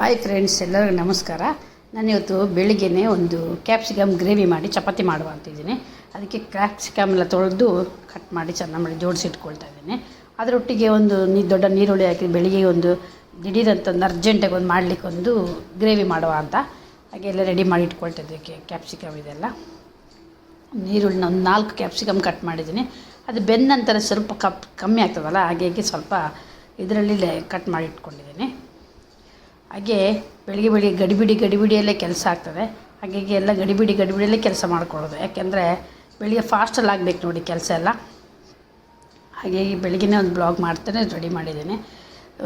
Hi friends ಎಲ್ಲರಿಗೂ ನಮಸ್ಕಾರ. ನಾನು ಇವತ್ತು ಬೆಳಿಗ್ಗೆನೇ ಒಂದು ಕ್ಯಾಪ್ಸಿಕಮ್ ಗ್ರೇವಿ ಮಾಡಿ ಚಪಾತಿ ಮಾಡುವ ಅಂತಿದ್ದೀನಿ ಅದಕ್ಕೆ ಕ್ಯಾಪ್ಸಿಕಮ್ ಎಲ್ಲ ತೊಳೆದು ಕಟ್ ಮಾಡಿ ಚೆನ್ನಾಗಿ ಮಾಡಿ ಜೋಡಿಸಿ ಇಟ್ಕೊಳ್ತಾ ಇದ್ದೀನಿ. ಅದರೊಟ್ಟಿಗೆ ಒಂದು ನೀ, ದೊಡ್ಡ ನೀರುಳ್ಳಿ ಹಾಕಿ ಬೆಳಿಗ್ಗೆ ಒಂದು ದಿಢೀರಂತ ಒಂದು ಅರ್ಜೆಂಟಾಗಿ ಒಂದು ಮಾಡಲಿಕ್ಕೆ ಒಂದು ಗ್ರೇವಿ ಮಾಡುವ ಅಂತ. ಹಾಗೆ ಎಲ್ಲ ರೆಡಿ ಮಾಡಿ ಇಟ್ಕೊಳ್ತಾ ಇದ್ದಕ್ಕೆ ಕ್ಯಾಪ್ಸಿಕಮ್ ಇದೆಲ್ಲ. ನೀರುಳ್ಳಿನ ಒಂದು ನಾಲ್ಕು ಕ್ಯಾಪ್ಸಿಕಮ್ ಕಟ್ ಮಾಡಿದ್ದೀನಿ. ಅದು ಬೆಂದ ನಂತರ ಸ್ವಲ್ಪ ಕಪ್, ಕಮ್ಮಿ ಆಗ್ತದಲ್ಲ ಹಾಗಾಗಿ ಸ್ವಲ್ಪ ಇದರಲ್ಲಿ ಕಟ್ ಮಾಡಿ ಇಟ್ಕೊಂಡಿದ್ದೀನಿ. ಹಾಗೆ ಬೆಳಿಗ್ಗೆ ಬೆಳಿಗ್ಗೆ ಗಡಿಬಿಡಿ ಗಡಿಬಿಡಿಯಲ್ಲೇ ಕೆಲಸ ಆಗ್ತದೆ. ಹಾಗಾಗಿ ಎಲ್ಲ ಗಡಿಬಿಡಿ ಗಡಿಬಿಡಿಯಲ್ಲೇ ಕೆಲಸ ಮಾಡ್ಕೊಳ್ಳೋದು. ಯಾಕೆಂದರೆ ಬೆಳಿಗ್ಗೆ ಫಾಸ್ಟಲ್ಲಿ ಆಗಬೇಕು ನೋಡಿ ಕೆಲಸ ಎಲ್ಲ. ಹಾಗಾಗಿ ಬೆಳಗ್ಗೆ ಒಂದು ಬ್ಲಾಗ್ ಮಾಡ್ತಾನೆ ರೆಡಿ ಮಾಡಿದ್ದೀನಿ.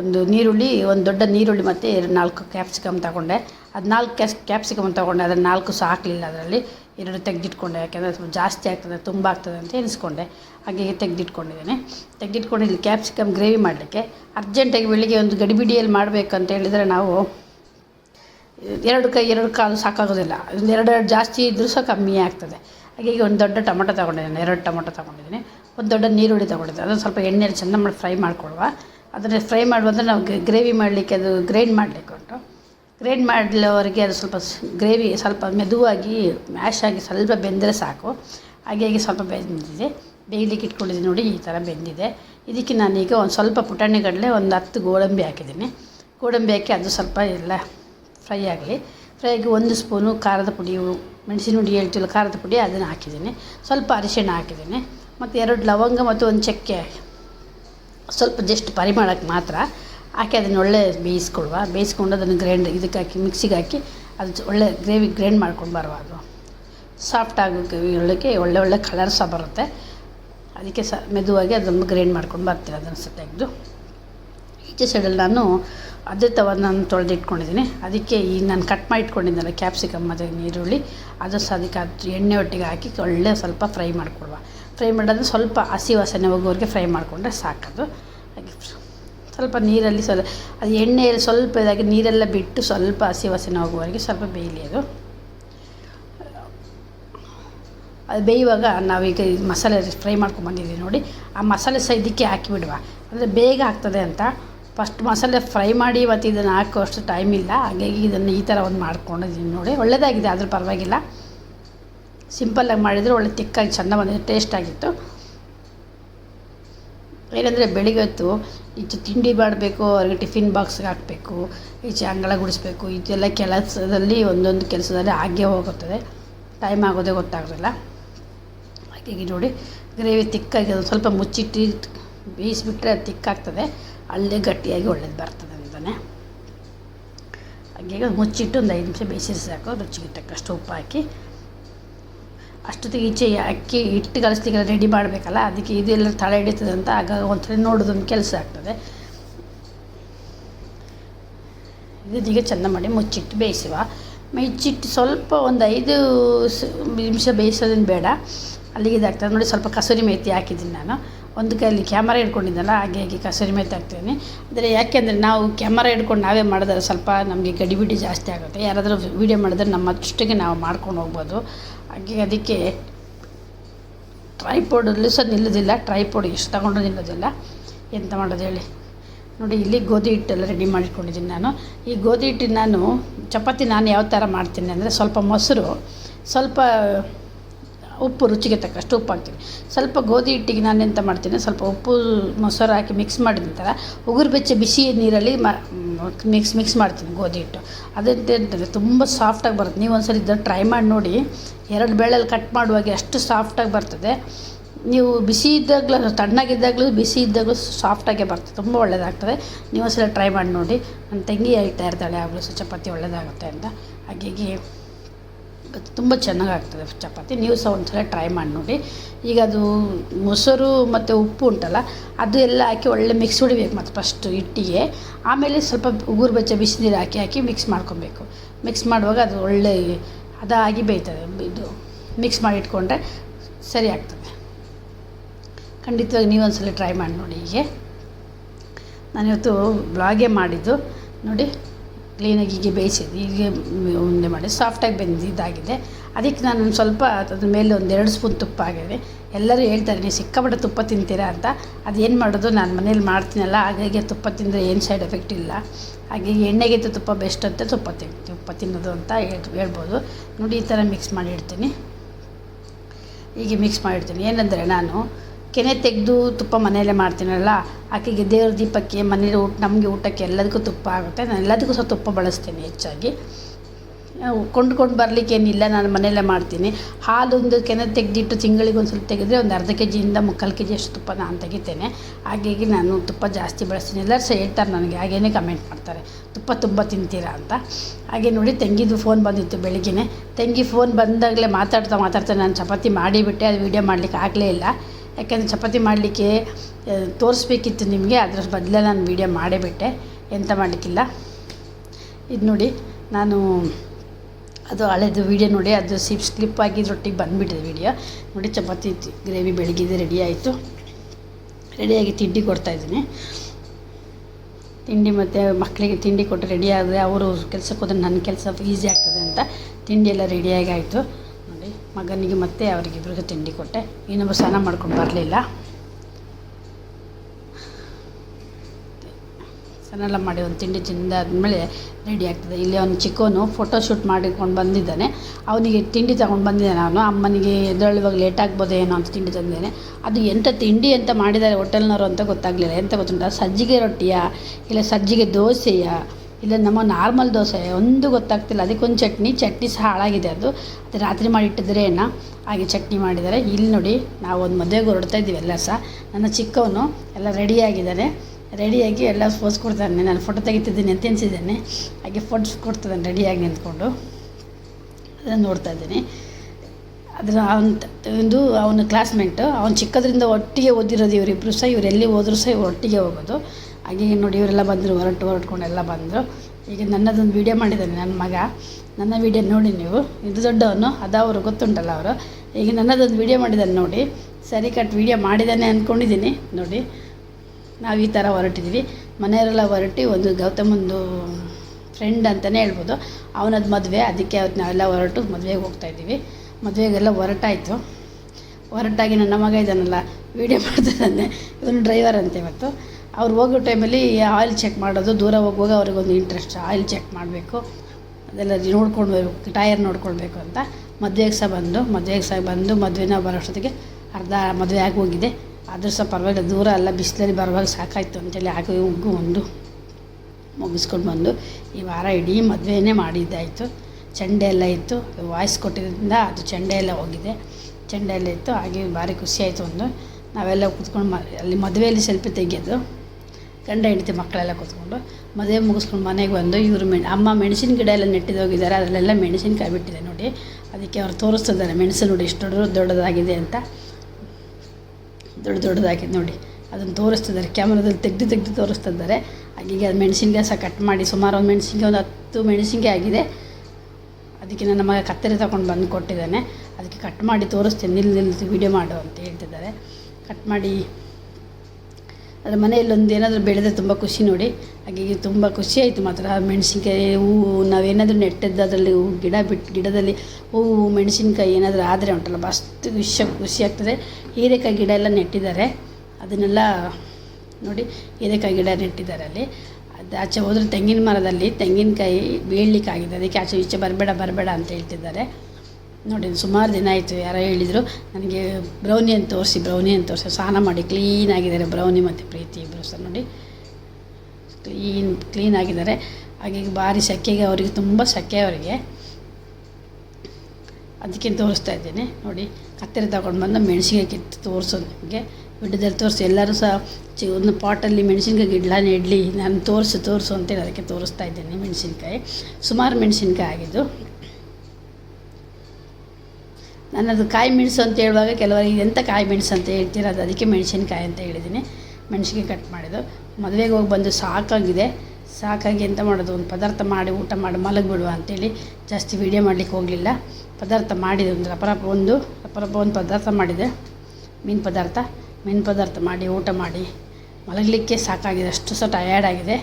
ಒಂದು ನೀರುಳ್ಳಿ, ಒಂದು ದೊಡ್ಡ ನೀರುಳ್ಳಿ ಮತ್ತು ನಾಲ್ಕು ಕ್ಯಾಪ್ಸಿಕಮ್ ತಗೊಂಡೆ. ಅದು ನಾಲ್ಕು ಕ್ಯಾಸ್ ಕ್ಯಾಪ್ಸಿಕಮ್ ತೊಗೊಂಡೆ ಅದನ್ನು ನಾಲ್ಕು ಸಾಕಲಿಲ್ಲ ಅದರಲ್ಲಿ. ಎರಡು ತೆಗೆದಿಟ್ಕೊಂಡೆ, ಯಾಕೆಂದರೆ ಸ್ವಲ್ಪ ಜಾಸ್ತಿ ಆಗ್ತದೆ, ತುಂಬ ಆಗ್ತದೆ ಅಂತ ಎನಿಸ್ಕೊಂಡೆ. ಹಾಗೆ ತೆಗೆದಿಟ್ಕೊಂಡಿದ್ದೀನಿ. ತೆಗೆದಿಟ್ಕೊಂಡು ಇಲ್ಲಿ ಕ್ಯಾಪ್ಸಿಕಮ್ ಗ್ರೇವಿ ಮಾಡಲಿಕ್ಕೆ. ಅರ್ಜೆಂಟಾಗಿ ಬೆಳಿಗ್ಗೆ ಒಂದು ಗಡಿಬಿಡಿಯಲ್ಲಿ ಅಂತ ಹೇಳಿದರೆ ನಾವು ಎರಡು ಕೈ, ಎರಡು ಕಾಲು ಸಾಕಾಗೋದಿಲ್ಲ. ಒಂದು ಎರಡು ಎರಡು ಜಾಸ್ತಿ ಇದ್ದರೂ ಸಹ ಕಮ್ಮಿ ಆಗ್ತದೆ. ಹಾಗಾಗಿ ಒಂದು ದೊಡ್ಡ ಟೊಮೊಟೊ ತೊಗೊಂಡಿದ್ದೀನಿ, ಎರಡು ಟೊಮೊಟೊ ತೊಗೊಂಡಿದ್ದೀನಿ. ಒಂದು ದೊಡ್ಡ ನೀರುಳ್ಳಿ ತೊಗೊಂಡಿದ್ದೆ ಅದನ್ನು ಸ್ವಲ್ಪ ಎಣ್ಣೆಯಲ್ಲಿ ಚೆಂದ ಮಾಡಿ ಫ್ರೈ ಮಾಡಿಕೊಡುವ ಅದನ್ನು ಫ್ರೈ ಮಾಡುವಂದರೆ ನಾವು ಗ್ರೇವಿ ಮಾಡಲಿಕ್ಕೆ ಅದು ಗ್ರೈಂಡ್ ಮಾಡಲಿಕ್ಕೆ ಉಂಟು. ಗ್ರೈಂಡ್ ಮಾಡಲವರೆಗೆ ಅದು ಸ್ವಲ್ಪ ಗ್ರೇವಿ ಸ್ವಲ್ಪ ಮೆದುವಾಗಿ ಮ್ಯಾಶ್ ಆಗಿ ಸ್ವಲ್ಪ ಬೆಂದರೆ ಸಾಕು. ಹಾಗೆ ಹಾಗೆ ಸ್ವಲ್ಪ ಬೆಂದಿದೆ. ಬೇಯಲಿಕ್ಕೆ ಇಟ್ಕೊಂಡಿದ್ದೀನಿ ನೋಡಿ, ಈ ಥರ ಬೆಂದಿದೆ. ಇದಕ್ಕೆ ನಾನೀಗ ಒಂದು ಸ್ವಲ್ಪ ಪುಟಾಣಿಗಡಲೆ ಒಂದು ಹತ್ತು ಗೋಡಂಬಿ ಹಾಕಿದ್ದೀನಿ. ಗೋಡಂಬಿ ಹಾಕಿ ಅದು ಸ್ವಲ್ಪ ಎಲ್ಲ ಫ್ರೈ ಆಗಲಿ. ಫ್ರೈ ಆಗಿ ಒಂದು ಸ್ಪೂನು ಖಾರದ ಪುಡಿ, ಮೆಣಸಿನ ಹುಡಿ ಹೇಳ್ತಿಲ್ಲ ಖಾರದ ಪುಡಿ, ಅದನ್ನು ಹಾಕಿದ್ದೀನಿ. ಸ್ವಲ್ಪ ಅರಿಶಿಣ ಹಾಕಿದ್ದೀನಿ. ಮತ್ತು ಎರಡು ಲವಂಗ ಮತ್ತು ಒಂದು ಚಕ್ಕೆ. ಸ್ವಲ್ಪ ಜಸ್ಟ್ ಪರಿಮಳಕ್ಕೆ ಮಾತ್ರ. ಹಾಕಿ ಅದನ್ನು ಒಳ್ಳೆ ಬೇಯಿಸ್ಕೊಳ್ವ. ಬೇಯಿಸ್ಕೊಂಡು ಅದನ್ನು ಗ್ರೈಂಡ್ ಇದಕ್ಕೆ ಹಾಕಿ ಮಿಕ್ಸಿಗೆ ಹಾಕಿ ಅದು ಒಳ್ಳೆ ಗ್ರೇವಿ ಗ್ರೈಂಡ್ ಮಾಡ್ಕೊಂಡು ಬರುವ ಅದು. ಸಾಫ್ಟ್ ಆಗೋಕ್ಕೆ ಒಳ್ಳೆಕ್ಕೆ ಒಳ್ಳೆ ಒಳ್ಳೆ ಕಲರ್ ಸಹ ಬರುತ್ತೆ. ಅದಕ್ಕೆ ಸಹ ಮೆದುವಾಗಿ ಅದನ್ನು ಗ್ರೈಂಡ್ ಮಾಡ್ಕೊಂಡು ಬರ್ತೀನಿ ಅದನ್ನು ಸಹ ತೆಗೆದು. ಈಚೆ ಸೈಡಲ್ಲಿ ನಾನು ಅದೇ ತವ ನಾನು ತೊಳೆದಿಟ್ಕೊಂಡಿದ್ದೀನಿ. ಅದಕ್ಕೆ ಈ ನಾನು ಕಟ್ ಮಾಡಿ ಇಟ್ಕೊಂಡಿದ್ದೆನಲ್ಲ ಕ್ಯಾಪ್ಸಿಕಮ್ ಮತ್ತು ಈರುಳ್ಳಿ, ಅದು ಸಹ ಅದಕ್ಕೆ ಅದು ಎಣ್ಣೆ ಒಟ್ಟಿಗೆ ಹಾಕಿ ಒಳ್ಳೆ ಸ್ವಲ್ಪ ಫ್ರೈ ಮಾಡ್ಕೊಳ್ವ. ಫ್ರೈ ಮಾಡೋದು ಸ್ವಲ್ಪ ಹಸಿ ವಾಸನೆ ಹೋಗೋರಿಗೆ ಫ್ರೈ ಮಾಡಿಕೊಂಡ್ರೆ ಸಾಕದು. ಹಾಗೆ ಸ್ವಲ್ಪ ನೀರಲ್ಲಿ ಸ್ವಲ್ಪ, ಅದು ಎಣ್ಣೆಯಲ್ಲಿ ಸ್ವಲ್ಪ ಇದಾಗಿ ನೀರೆಲ್ಲ ಬಿಟ್ಟು ಸ್ವಲ್ಪ ಹಸಿ ವಾಸನೆ ಹೋಗುವವರೆಗೆ ಸ್ವಲ್ಪ ಬೇಯಲಿ ಅದು ಅದು ಬೇಯುವಾಗ ನಾವೀಗ ಮಸಾಲೆ ಫ್ರೈ ಮಾಡ್ಕೊಂಡು ಬಂದಿದ್ದೀವಿ ನೋಡಿ, ಆ ಮಸಾಲೆ ಸಹ ಇದಕ್ಕೆ ಹಾಕಿಬಿಡುವ. ಅಂದರೆ ಬೇಗ ಆಗ್ತದೆ ಅಂತ. ಫಸ್ಟ್ ಮಸಾಲೆ ಫ್ರೈ ಮಾಡಿ ಮತ್ತು ಇದನ್ನು ಹಾಕುವಷ್ಟು ಟೈಮ್ ಇಲ್ಲ. ಹಾಗಾಗಿ ಇದನ್ನು ಈ ಥರ ಒಂದು ಮಾಡ್ಕೊಂಡಿದ್ದೀನಿ ನೋಡಿ. ಒಳ್ಳೆಯದಾಗಿದೆ ಆದರೂ ಪರವಾಗಿಲ್ಲ. ಸಿಂಪಲ್ಲಾಗಿ ಮಾಡಿದರೆ ಒಳ್ಳೆ ತಿಕ್ಕಾಗಿ ಚೆಂದ ಬಂದಿದೆ ಟೇಸ್ಟ್ ಆಗಿತ್ತು. ಏನಂದರೆ ಬೆಳಿಗ್ಗೆ ಹೊತ್ತು ಈಚೆ ತಿಂಡಿ ಮಾಡಬೇಕು, ಅವ್ರಿಗೆ ಟಿಫಿನ್ ಬಾಕ್ಸ್ಗೆ ಹಾಕಬೇಕು, ಈಚೆ ಅಂಗಳ ಗುಡಿಸ್ಬೇಕು, ಇದೆಲ್ಲ ಕೆಲಸದಲ್ಲಿ ಒಂದೊಂದು ಕೆಲಸದಲ್ಲಿ ಆಗೇ ಹೋಗುತ್ತದೆ. ಟೈಮ್ ಆಗೋದೇ ಗೊತ್ತಾಗೋದಿಲ್ಲ. ಹಾಗಾಗಿ ನೋಡಿ, ಗ್ರೇವಿ ತಿಕ್ಕಾಗಿ ಅದು ಸ್ವಲ್ಪ ಮುಚ್ಚಿಟ್ಟು ಬೇಯಿಸಿಬಿಟ್ರೆ ಅದು ತಿಕ್ಕಾಗ್ತದೆ. ಅಲ್ಲೇ ಗಟ್ಟಿಯಾಗಿ ಒಳ್ಳೇದು ಬರ್ತದೆ ಅಂತಲೇ ಹಾಗೆ ಮುಚ್ಚಿಟ್ಟು ಒಂದು ಐದು ನಿಮಿಷ ಬೇಯಿಸಿ ಸಾಕು. ರುಚಿಗೆ ತಕ್ಕಷ್ಟು ಉಪ್ಪು ಹಾಕಿ ಅಷ್ಟೊತ್ತಿಗೆ ಈಚೆ ಅಕ್ಕಿ ಹಿಟ್ಟು ಕಲಿಸ್ಲಿಕ್ಕೆ ರೆಡಿ ಮಾಡಬೇಕಲ್ಲ, ಅದಕ್ಕೆ ಇದೆಲ್ಲ ತಳ ಹಿಡಿತದೆ ಅಂತ ಆಗ ಒಂಥರ ನೋಡೋದೊಂದು ಕೆಲಸ ಆಗ್ತದೆ. ಇದೀಗ ಚೆಂದ ಮಾಡಿ ಮುಚ್ಚಿಟ್ಟು ಬೇಯಿಸುವ. ಮುಚ್ಚಿಟ್ಟು ಸ್ವಲ್ಪ ಒಂದು ಐದು ನಿಮಿಷ ಬೇಯಿಸೋದೇನು ಬೇಡ. ಅಲ್ಲಿಗೆ ಇದಾಗ್ತದೆ. ನೋಡಿ ಸ್ವಲ್ಪ ಕಸೂರಿ ಮೇಥಿ ಹಾಕಿದ್ದೀನಿ ನಾನು. ಒಂದು ಕೈಯಲ್ಲಿ ಕ್ಯಾಮರಾ ಹಿಡ್ಕೊಂಡಿದ್ದಲ್ಲ, ಹಾಗೆ ಹಾಗೆ ಕಸೂರಿ ಮೇಥಿ ಹಾಕ್ತೀನಿ. ಅಂದರೆ ಯಾಕೆಂದರೆ ನಾವು ಕ್ಯಾಮರಾ ಹಿಡ್ಕೊಂಡು ನಾವೇ ಮಾಡಿದ್ರೆ ಸ್ವಲ್ಪ ನಮಗೆ ಗಡಿಬಿಡಿ ಜಾಸ್ತಿ ಆಗುತ್ತೆ. ಯಾರಾದರೂ ವೀಡಿಯೋ ಮಾಡಿದ್ರೆ ನಮ್ಮ ಅಷ್ಟಕ್ಕೆ ನಾವು ಮಾಡ್ಕೊಂಡು ಹೋಗ್ಬೋದು. ಹಾಗೆ ಅದಕ್ಕೆ ಟ್ರೈಪೋಡಲ್ಲೂ ಸಹ ನಿಲ್ಲೋದಿಲ್ಲ. ಟ್ರೈಪೋಡ್ ಎಷ್ಟು ತಗೊಂಡ್ರು ನಿಲ್ಲೋದಿಲ್ಲ. ಎಂತ ಮಾಡೋದು ಹೇಳಿ. ನೋಡಿ, ಇಲ್ಲಿ ಗೋಧಿ ಹಿಟ್ಟೆಲ್ಲ ರೆಡಿ ಮಾಡಿಕೊಂಡಿದ್ದೀನಿ ನಾನು. ಈ ಗೋಧಿ ಹಿಟ್ಟಿನ ನಾನು, ಚಪಾತಿ ನಾನು ಯಾವ ಥರ ಮಾಡ್ತೀನಿ ಅಂದರೆ ಸ್ವಲ್ಪ ಮೊಸರು, ಸ್ವಲ್ಪ ಉಪ್ಪು ರುಚಿಗೆ ತಕ್ಕಷ್ಟು ಉಪ್ಪು ಹಾಕ್ತೀನಿ ಸ್ವಲ್ಪ ಗೋಧಿ ಹಿಟ್ಟಿಗೆ ನಾನು ಎಂತ ಮಾಡ್ತೀನಿ, ಸ್ವಲ್ಪ ಉಪ್ಪು ಮೊಸರು ಹಾಕಿ ಮಿಕ್ಸ್ ಮಾಡಿದ ನಂತರ ಉಗುರು ಬೆಚ್ಚ ಬಿಸಿ ನೀರಲ್ಲಿ ಮಿಕ್ಸ್ ಮಿಕ್ಸ್ ಮಾಡ್ತೀನಿ ಗೋಧಿ ಹಿಟ್ಟು. ಅದಂತಂದರೆ ತುಂಬ ಸಾಫ್ಟಾಗಿ ಬರುತ್ತೆ. ನೀವು ಒಂದ್ಸರಿ ಇದನ್ನು ಟ್ರೈ ಮಾಡಿ ನೋಡಿ. ಎರಡು ಬೇಳೆಲ್ಲಿ ಕಟ್ ಮಾಡುವಾಗ ಅಷ್ಟು ಸಾಫ್ಟಾಗಿ ಬರ್ತದೆ. ನೀವು ಬಿಸಿ ಇದ್ದಾಗಲೂ, ತಣ್ಣಗಿದ್ದಾಗಲೂ ಬಿಸಿ ಇದ್ದಾಗಲೂ ಸಾಫ್ಟಾಗೇ ಬರ್ತದೆ. ತುಂಬ ಒಳ್ಳೆಯದಾಗ್ತದೆ ನೀವು ಒಂದ್ಸಲ ಟ್ರೈ ಮಾಡಿ ನೋಡಿ. ನನ್ನ ತಂಗಿ ಹೇಳ್ತಾ ಇರ್ತಾಳೆ, ಆಗಲೂ ಚಪಾತಿ ಒಳ್ಳೆಯದಾಗುತ್ತೆ ಅಂತ. ಹಾಗಾಗಿ ತುಂಬ ಚೆನ್ನಾಗಾಗ್ತದೆ ಚಪಾತಿ. ನೀವು ಸಹ ಒಂದು ಸಲ ಟ್ರೈ ಮಾಡಿ ನೋಡಿ. ಈಗ ಅದು ಮೊಸರು ಮತ್ತು ಉಪ್ಪು ಉಂಟಲ್ಲ, ಅದು ಎಲ್ಲ ಹಾಕಿ ಒಳ್ಳೆ ಮಿಕ್ಸ್ ಹೊಡಿಬೇಕು ಮತ್ತು ಫಸ್ಟು ಹಿಟ್ಟಿಗೆ. ಆಮೇಲೆ ಸ್ವಲ್ಪ ಉಗುರು ಬೆಚ್ಚ ಬಿಸಿನೀರು ಹಾಕಿ ಹಾಕಿ ಮಿಕ್ಸ್ ಮಾಡ್ಕೊಬೇಕು. ಮಿಕ್ಸ್ ಮಾಡುವಾಗ ಅದು ಒಳ್ಳೆ ಅದಾಗಿ ಬೇಯ್ತದೆ. ಇದು ಮಿಕ್ಸ್ ಮಾಡಿ ಇಟ್ಕೊಂಡ್ರೆ ಸರಿ ಆಗ್ತದೆ. ಖಂಡಿತವಾಗಿ ನೀವು ಒಂದ್ಸಲ ಟ್ರೈ ಮಾಡಿ ನೋಡಿ ಹೀಗೆ. ನಾನಿವತ್ತು ಬ್ಲಾಗೇ ಮಾಡಿದ್ದು. ನೋಡಿ. ಕ್ಲೀನಾಗಿ ಹೀಗೆ ಬೇಯಿಸಿ, ಹೀಗೆ ಉಂಡೆ ಮಾಡಿ. ಸಾಫ್ಟಾಗಿ ಬೆಂದು ಇದಾಗಿದೆ. ಅದಕ್ಕೆ ನಾನು ಸ್ವಲ್ಪ ಅದ್ರ ಮೇಲೆ ಒಂದು ಎರಡು ಸ್ಪೂನ್ ತುಪ್ಪ ಆಗಿದೆ ಎಲ್ಲರೂ ಹೇಳ್ತಾರೆ, ನೀವು ಸಿಕ್ಕಾಪಟ್ಟೆ ತುಪ್ಪ ತಿಂತೀರಾ ಅಂತ. ಅದೇನು ಮಾಡೋದು, ನಾನು ಮನೇಲಿ ಮಾಡ್ತೀನಲ್ಲ, ಹಾಗಾಗಿ ತುಪ್ಪ ತಿಂದರೆ ಏನು ಸೈಡ್ ಎಫೆಕ್ಟ್ ಇಲ್ಲ. ಹಾಗಾಗಿ ಎಣ್ಣೆಗಿಂತ ತುಪ್ಪ ಬೆಸ್ಟ್ ಅಂತ ತುಪ್ಪ ತಿನ್, ತುಪ್ಪ ತಿನ್ನೋದು ಅಂತ ಹೇಳ್, ಹೇಳ್ಬೋದು. ನೋಡಿ ಈ ಥರ ಮಿಕ್ಸ್ ಮಾಡಿಡ್ತೀನಿ ಹೀಗೆ ಮಿಕ್ಸ್ ಮಾಡಿಡ್ತೀನಿ ಏನಂದರೆ ನಾನು ಕೆನೆ ತೆಗೆದು ತುಪ್ಪ ಮನೆಯಲ್ಲೇ ಮಾಡ್ತೀನಲ್ಲ, ಆಕೆಗೆ ದೇವ್ರ ದೀಪಕ್ಕೆ ಮನೇಲಿ ಊಟ, ನಮಗೆ ಊಟಕ್ಕೆ ಎಲ್ಲದಕ್ಕೂ ತುಪ್ಪ ಆಗುತ್ತೆ. ನಾನು ಎಲ್ಲದಕ್ಕೂ ಸಹ ತುಪ್ಪ ಬಳಸ್ತೀನಿ ಹೆಚ್ಚಾಗಿ. ಕೊಂಡ್ಕೊಂಡು ಬರಲಿಕ್ಕೆ ಏನಿಲ್ಲ, ನಾನು ಮನೆಯಲ್ಲೇ ಮಾಡ್ತೀನಿ. ಹಾಲೊಂದು ಕೆನೆ ತೆಗೆದಿಟ್ಟು ತಿಂಗಳಿಗೆ ಒಂದು ಸ್ವಲ್ಪ ತೆಗೆದ್ರೆ ಒಂದು ಅರ್ಧ ಕೆ ಜಿಯಿಂದ ಮುಕ್ಕಾಲು ಕೆ ಜಿಯಷ್ಟು ತುಪ್ಪ ನಾನು ತೆಗಿತೇನೆ. ಹಾಗಾಗಿ ನಾನು ತುಪ್ಪ ಜಾಸ್ತಿ ಬಳಸ್ತೀನಿ. ಎಲ್ಲರೂ ಸಹ ಹೇಳ್ತಾರೆ ನನಗೆ, ಹಾಗೇನೆ ಕಮೆಂಟ್ ಮಾಡ್ತಾರೆ. ತುಪ್ಪ ತುಂಬ ತಿಂತೀರಾ ಅಂತ. ಹಾಗೆ ನೋಡಿ, ತಂಗಿದು ಫೋನ್ ಬಂದಿತ್ತು ಬೆಳಿಗ್ಗೆ ತಂಗಿ ಫೋನ್ ಬಂದಾಗಲೇ ಮಾತಾಡ್ತಾ ಮಾತಾಡ್ತಾ ನಾನು ಚಪಾತಿ ಮಾಡಿಬಿಟ್ಟೆ. ಅದು ವೀಡಿಯೋ ಮಾಡಲಿಕ್ಕೆ ಆಗಲೇ ಇಲ್ಲ. ಯಾಕೆಂದರೆ ಚಪಾತಿ ಮಾಡಲಿಕ್ಕೆ ತೋರಿಸ್ಬೇಕಿತ್ತು ನಿಮಗೆ ಅದ್ರ ಬದಲೇ ನಾನು ವೀಡಿಯೋ ಮಾಡೇಬಿಟ್ಟೆ ಎಂತ ಮಾಡಲಿಕ್ಕಿಲ್ಲ. ಇದು ನೋಡಿ, ನಾನು ಅದು ಹಳೆದು ವೀಡಿಯೋ ನೋಡಿ, ಅದು ಸಿಪ್ ಸ್ಲಿಪ್ ರೊಟ್ಟಿಗೆ ಬಂದುಬಿಟ್ಟಿದೆ ವೀಡಿಯೋ ನೋಡಿ, ಚಪಾತಿ ಗ್ರೇವಿ ಬೆಳಗ್ಗೆ ರೆಡಿ ಆಯಿತು. ರೆಡಿಯಾಗಿ ತಿಂಡಿ ಕೊಡ್ತಾ ಇದ್ದೀನಿ. ತಿಂಡಿ ಮತ್ತು ಮಕ್ಕಳಿಗೆ ತಿಂಡಿ ಕೊಟ್ಟು ರೆಡಿ ಆದರೆ ಅವರು ಕೆಲಸಕ್ಕೆ ಹೋದ್ರೆ ನನ್ನ ಕೆಲಸ ಈಸಿ ಆಗ್ತದೆ ಅಂತ ತಿಂಡಿ ಎಲ್ಲ ರೆಡಿಯಾಗಿ ಆಯಿತು. ಮಗನಿಗೆ ಮತ್ತೆ ಅವರಿಗಿಬ್ರಿಗೆ ತಿಂಡಿ ಕೊಟ್ಟೆ. ಇನ್ನೊಬ್ಬ ಸ್ನಾನ ಮಾಡ್ಕೊಂಡು ಬರಲಿಲ್ಲ. ಸ್ನಾನ ಎಲ್ಲ ಮಾಡಿ ಒಂದು ತಿಂಡಿ ತಿಂದಾದ್ಮೇಲೆ ರೆಡಿ ಆಗ್ತದೆ. ಇಲ್ಲಿ ಅವನು ಚಿಕ್ಕವನು ಫೋಟೋ ಶೂಟ್ ಮಾಡಿಕೊಂಡು ಬಂದಿದ್ದಾನೆ. ಅವನಿಗೆ ತಿಂಡಿ ತಗೊಂಡು ಬಂದಿದ್ದಾನೆ ಅವನು. ಅಮ್ಮನಿಗೆ ಎದುರಳುವಾಗ ಲೇಟ್ ಆಗ್ಬೋದೇ ಏನೋ ಅಂತ ತಿಂಡಿ ತಂದಿದ್ದಾನೆ. ಅದು ಎಂಥ ತಿಂಡಿ ಅಂತ ಮಾಡಿದ್ದಾರೆ ಹೋಟೆಲ್ನವರು ಅಂತ ಗೊತ್ತಾಗಲಿಲ್ಲ. ಎಂತ ಗೊತ್ತುಂಟ? ಸಜ್ಜಿಗೆ ರೊಟ್ಟಿಯಾ? ಇಲ್ಲ ಸಜ್ಜಿಗೆ ದೋಸೆಯಾ? ಇಲ್ಲ, ನಮ್ಮ ನಾರ್ಮಲ್ ದೋಸೆ, ಒಂದು ಗೊತ್ತಾಗ್ತಿಲ್ಲ. ಅದಕ್ಕೊಂದು ಚಟ್ನಿ ಚಟ್ನಿ ಸಹ ಹಾಳಾಗಿದೆ ಅದು. ಅದು ರಾತ್ರಿ ಮಾಡಿಟ್ಟಿದ್ರೆ ಏನ? ಹಾಗೆ ಚಟ್ನಿ ಮಾಡಿದ್ದಾರೆ. ಇಲ್ಲಿ ನೋಡಿ ನಾವು ಒಂದು ಮದುವೆಗೆ ಹೊರಡ್ತಾ ಇದ್ದೀವಿ ಎಲ್ಲ ಸಹ. ನನ್ನ ಚಿಕ್ಕವನು ಎಲ್ಲ ರೆಡಿಯಾಗಿದ್ದಾನೆ ರೆಡಿಯಾಗಿ ಎಲ್ಲ ಫೋಸ್ ಕೊಡ್ತಾನೆ. ನಾನು ಫೋಟೋ ತೆಗಿತಿದ್ದೀನಿ ಅಂತ ಎನಿಸಿದ್ದೇನೆ ಹಾಗೆ ಫೋಟೋಸ್ ಕೊಡ್ತಿದ್ದಾನೆ ರೆಡಿಯಾಗಿ ನಿಂತ್ಕೊಂಡು. ಅದನ್ನು ನೋಡ್ತಾ ಇದ್ದೀನಿ. ಅದರ ಅವನ ಒಂದು ಅವನ ಕ್ಲಾಸ್ಮೇಟು ಅವನು ಚಿಕ್ಕದ್ರಿಂದ ಒಟ್ಟಿಗೆ ಓದಿರೋದು ಇವರಿಬ್ಬರು ಸಹ ಇವರೆಲ್ಲಿ ಹೋದ್ರು ಸಹ ಇವ್ರು ಒಟ್ಟಿಗೆ ಹೋಗೋದು. ಹಾಗೆ ನೋಡಿ ಇವರೆಲ್ಲ ಬಂದರು, ಹೊರಟು ಹೊರಟ್ಕೊಂಡು ಎಲ್ಲ ಬಂದರು. ಈಗ ನನ್ನದೊಂದು ವೀಡಿಯೋ ಮಾಡಿದ್ದಾನೆ ನನ್ನ ಮಗ. ನನ್ನ ವೀಡಿಯೋ ನೋಡಿ ನೀವು. ಇದು ದೊಡ್ಡವನು ಅದು ಅವರು ಗೊತ್ತುಂಟಲ್ಲ ಅವರು. ಈಗ ನನ್ನದೊಂದು ವೀಡಿಯೋ ಮಾಡಿದ್ದಾನೆ ನೋಡಿ. ಸರಿ ಕಟ್ ವೀಡಿಯೋ ಮಾಡಿದ್ದಾನೆ ಅಂದ್ಕೊಂಡಿದ್ದೀನಿ ನೋಡಿ, ನಾವು ಈ ಥರ ಹೊರಟಿದ್ವಿ. ಮನೆಯವರೆಲ್ಲ ಹೊರಟಿ ಒಂದು ಗೌತಮಂದು ಫ್ರೆಂಡ್ ಅಂತಲೇ ಹೇಳ್ಬೋದು. ಅವನದು ಮದುವೆ, ಅದಕ್ಕೆ ಅವತ್ತು ನಾವೆಲ್ಲ ಹೊರಟು ಮದುವೆಗೆ ಹೋಗ್ತಾಯಿದ್ದೀವಿ ಮದುವೆಗೆಲ್ಲ ಹೊರಟಾಯಿತು. ಹೊರಟಾಗಿ ನನ್ನ ಮಗ ಇದ್ದಾನಲ್ಲ ವೀಡಿಯೋ ಮಾಡ್ತಾನೆ ಇವನು ಡ್ರೈವರ್ ಅಂತ ಇವತ್ತು. ಅವ್ರು ಹೋಗೋ ಟೈಮಲ್ಲಿ ಆಯಿಲ್ ಚೆಕ್ ಮಾಡೋದು, ದೂರ ಹೋಗುವಾಗ ಅವ್ರಿಗೊಂದು ಇಂಟ್ರೆಸ್ಟ್ ಆಯಿಲ್ ಚೆಕ್ ಮಾಡಬೇಕು. ಅದೆಲ್ಲ ನೋಡ್ಕೊಂಡು ಬರಬೇಕು ಟೈರ್ ನೋಡ್ಕೊಳ್ಬೇಕು ಅಂತ. ಮದುವೆಗೆ ಸಹ ಬಂದು, ಮದುವೆಗೆ ಸಹ ಬಂದು, ಮದುವೆನ ಬರೋಷ್ಟೊತ್ತಿಗೆ ಅರ್ಧ ಮದುವೆ ಆಗಿ ಹೋಗಿದೆ. ಆದರೂ ಸಹ ಪರವಾಗಿಲ್ಲ, ದೂರ ಎಲ್ಲ ಬಿಸಿಲಲ್ಲಿ ಬರುವಾಗ ಸಾಕಾಯಿತು ಅಂತೇಳಿ ಹಾಗೆ ಉಗ್ಗು ಒಂದು ಮುಗಿಸ್ಕೊಂಡು ಬಂದು ಈ ವಾರ ಇಡೀ ಮದುವೆನೇ ಮಾಡಿದ್ದಾಯಿತು. ಚಂಡೆ ಎಲ್ಲ ಇತ್ತು ವಾಯ್ಸ್ ಕೊಟ್ಟಿದ್ದರಿಂದ ಅದು ಚೆಂಡೆ ಎಲ್ಲ ಹೋಗಿದೆ. ಚಂಡೆ ಎಲ್ಲ ಇತ್ತು, ಹಾಗೆ ಭಾರಿ ಖುಷಿ ಆಯಿತು ಒಂದು. ನಾವೆಲ್ಲ ಕೂತ್ಕೊಂಡು ಮ ಅಲ್ಲಿ ಮದುವೆಯಲ್ಲಿ ಸೆಲ್ಫಿ ತೆಗೆಯೋದು ಗಂಡ ಹೆಂಡತಿ ಮಕ್ಕಳೆಲ್ಲ ಕೂತ್ಕೊಂಡು ಮದುವೆ ಮುಗಿಸ್ಕೊಂಡು ಮನೆಗೆ ಬಂದು ಇವರು ಮೆಣ್ ಅಮ್ಮ ಮೆಣಸಿನ ಗಿಡ ಎಲ್ಲ ನೆಟ್ಟಿದ್ದು ಹೋಗಿದ್ದಾರೆ, ಅದರಲ್ಲೆಲ್ಲ ಮೆಣಸಿನ್ಕಾಯಿ ಬಿಟ್ಟಿದೆ ನೋಡಿ. ಅದಕ್ಕೆ ಅವ್ರು ತೋರಿಸ್ತಿದ್ದಾರೆ, ಮೆಣಸು ನೋಡಿ ಎಷ್ಟು ದೊಡ್ಡ ದೊಡ್ಡದಾಗಿದೆ ಅಂತ. ದೊಡ್ಡ ದೊಡ್ಡದಾಗಿದೆ ನೋಡಿ. ಅದನ್ನು ತೋರಿಸ್ತಿದ್ದಾರೆ, ಕ್ಯಾಮ್ರಾದಲ್ಲಿ ತೆಗೆದು ತೆಗೆದು ತೋರಿಸ್ತಿದ್ದಾರೆ. ಹಾಗೆ ಅದು ಮೆಣಸಿನ್ಕಾಯಿ ಸಹ ಕಟ್ ಮಾಡಿ, ಸುಮಾರು ಒಂದು ಮೆಣಸಿನ್ಕಾಯಿ ಒಂದು ಹತ್ತು ಮೆಣಸಿನ್ಕಾಯಿ ಆಗಿದೆ. ಅದಕ್ಕೆ ನನ್ನ ಮಗ ಕತ್ತರಿ ತಗೊಂಡು ಬಂದು ಕೊಟ್ಟಿದ್ದಾನೆ. ಅದಕ್ಕೆ ಕಟ್ ಮಾಡಿ ತೋರಿಸ್ತೇನೆ ನಿಲ್ಲು ನಿಲ್ತು ವೀಡಿಯೋ ಮಾಡು ಅಂತ ಹೇಳ್ತಿದ್ದಾರೆ. ಕಟ್ ಮಾಡಿ ಅದರ ಮನೆಯಲ್ಲಿ ಒಂದು ಏನಾದರೂ ಬೆಳೆದ್ರೆ ತುಂಬ ಖುಷಿ ನೋಡಿ. ಹಾಗೆ ತುಂಬ ಖುಷಿ ಆಯಿತು ಮಾತ್ರ. ಮೆಣಸಿನ್ಕಾಯಿ, ಹೂವು, ನಾವೇನಾದರೂ ನೆಟ್ಟದ್ದು ಅದರಲ್ಲಿ ಹೂ, ಗಿಡ ಬಿಟ್ಟು ಗಿಡದಲ್ಲಿ ಹೂವು, ಮೆಣಸಿನ್ಕಾಯಿ ಏನಾದರೂ ಆದರೆ ಉಂಟಲ್ಲ ಅಷ್ಟು ವಿಷ ಖುಷಿ ಆಗ್ತದೆ. ಹೀರೆಕಾಯಿ ಗಿಡ ಎಲ್ಲ ನೆಟ್ಟಿದ್ದಾರೆ. ಅದನ್ನೆಲ್ಲ ನೋಡಿ ಹೀರೆಕಾಯಿ ಗಿಡ ನೆಟ್ಟಿದ್ದಾರೆ ಅಲ್ಲಿ. ಅದು ಆಚೆ ಹೋದರೆ ತೆಂಗಿನ ಮರದಲ್ಲಿ ತೆಂಗಿನಕಾಯಿ ಬೀಳಲಿಕ್ಕಾಗಿದೆ. ಅದಕ್ಕೆ ಆಚೆ ಈಚೆ ಬರಬೇಡ ಬರಬೇಡ ಅಂತ ಹೇಳ್ತಿದ್ದಾರೆ. ನೋಡಿ, ಸುಮಾರು ದಿನ ಆಯಿತು ಯಾರೋ ಹೇಳಿದರು. ನನಗೆ ಬ್ರೌನಿ ಅಂತ ತೋರಿಸಿ, ಬ್ರೌನಿ ಅಂತ ತೋರಿಸಿ. ಸ್ನಾನ ಮಾಡಿ ಕ್ಲೀನ್ ಆಗಿದ್ದಾರೆ ಬ್ರೌನಿ ಮತ್ತು ಪ್ರೀತಿ ಇಬ್ಬರು ಸರ್ ನೋಡಿ. ಕ್ಲೀನ್ ಕ್ಲೀನ್ ಆಗಿದ್ದಾರೆ. ಹಾಗೆ ಭಾರಿ ಸೆಕೆಗೆ ಅವರಿಗೆ ತುಂಬ ಸೆಕೆ ಅವರಿಗೆ. ಅದಕ್ಕೆ ತೋರಿಸ್ತಾ ಇದ್ದೀನಿ. ನೋಡಿ, ಕತ್ತರಿ ತಗೊಂಡು ಬಂದು ಮೆಣಸಿಗೆ ಕಿತ್ತು ತೋರಿಸೋದು ನಿಮಗೆ. ಬಿಡ್ದಲ್ಲಿ ತೋರಿಸಿ, ಎಲ್ಲರೂ ಸಹ ಚಿ, ಒಂದು ಪಾಟಲ್ಲಿ ಮೆಣಸಿನ್ಕಾಯಿ ಗಿಡ್ಲ ಇಡ್ಲಿ, ನಾನು ತೋರಿಸು ತೋರಿಸು ಅಂತೇಳಿ ಅದಕ್ಕೆ ತೋರಿಸ್ತಾ ಇದ್ದೀನಿ ಮೆಣಸಿನ್ಕಾಯಿ. ಸುಮಾರು ಮೆಣಸಿನ್ಕಾಯಿ ಆಗಿದ್ದು. ನನ್ನದು ಕಾಯಿ ಮೆಣಸು ಅಂತ ಹೇಳುವಾಗ ಕೆಲವರಿಗೆ ಎಂಥ ಕಾಯಿ ಮೆಣಸು ಅಂತ ಹೇಳ್ತೀರ? ಅದು ಅದಕ್ಕೆ ಮೆಣಸಿನ್ಕಾಯಿ ಅಂತ ಹೇಳಿದ್ದೀನಿ. ಮೆಣಸಿನಕಾಯಿ ಕಟ್ ಮಾಡಿದ್ದು. ಮದುವೆಗೆ ಹೋಗಿ ಬಂದು ಸಾಕಾಗಿದೆ. ಸಾಕಾಗಿ ಎಂತ ಮಾಡೋದು? ಒಂದು ಪದಾರ್ಥ ಮಾಡಿ, ಊಟ ಮಾಡಿ ಮಲಗಿಬಿಡುವ ಅಂತೇಳಿ ಜಾಸ್ತಿ ವೀಡಿಯೋ ಮಾಡಲಿಕ್ಕೆ ಹೋಗಲಿಲ್ಲ. ಪದಾರ್ಥ ಮಾಡಿದೆ ಒಂದು ರಪರಪ ಒಂದು ರಪರಪ ಒಂದು ಪದಾರ್ಥ ಮಾಡಿದೆ ಮೀನು ಪದಾರ್ಥ. ಮೀನು ಪದಾರ್ಥ ಮಾಡಿ, ಊಟ ಮಾಡಿ ಮಲಗಲಿಕ್ಕೆ ಸಾಕಾಗಿದೆ. ಅಷ್ಟು ಸಹ ಟಯರ್ಡ್ ಆಗಿದೆ.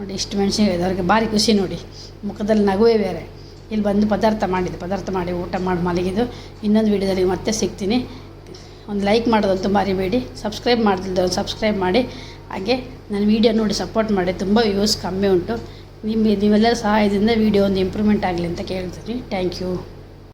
ನೋಡಿ, ಇಷ್ಟು ಮೆಣಸಿನ್ಕಾಯಿ ಇದೆ ಅವ್ರಿಗೆ ಭಾರಿ ಖುಷಿ ನೋಡಿ. ಮುಖದಲ್ಲಿ ನಗುವೇ ಬೇರೆ. ಇಲ್ಲಿ ಬಂದು ಪದಾರ್ಥ ಮಾಡಿದ್ದು ಪದಾರ್ಥ ಮಾಡಿ ಊಟ ಮಾಡಿ ಮಲಗಿದ್ದು. ಇನ್ನೊಂದು ವೀಡಿಯೋದಲ್ಲಿ ಮತ್ತೆ ಸಿಗ್ತೀನಿ. ಒಂದು ಲೈಕ್ ಮಾಡೋದಂತೂ ಮರಿಬೇಡಿ ಸಬ್ಸ್ಕ್ರೈಬ್ ಮಾಡ್ತಿಲ್ದವ್ರು ಸಬ್ಸ್ಕ್ರೈಬ್ ಮಾಡಿ. ಹಾಗೆ ನನ್ನ ವೀಡಿಯೋ ನೋಡಿ ಸಪೋರ್ಟ್ ಮಾಡಿ. ತುಂಬ ವ್ಯೂಸ್ ಕಮ್ಮಿ ಉಂಟು. ನಿಮಗೆ ನೀವೆಲ್ಲರ ಸಹಾಯದಿಂದ ವೀಡಿಯೋ ಒಂದು ಇಂಪ್ರೂವ್ಮೆಂಟ್ ಆಗಲಿ ಅಂತ ಕೇಳ್ತೀನಿ. Thank you.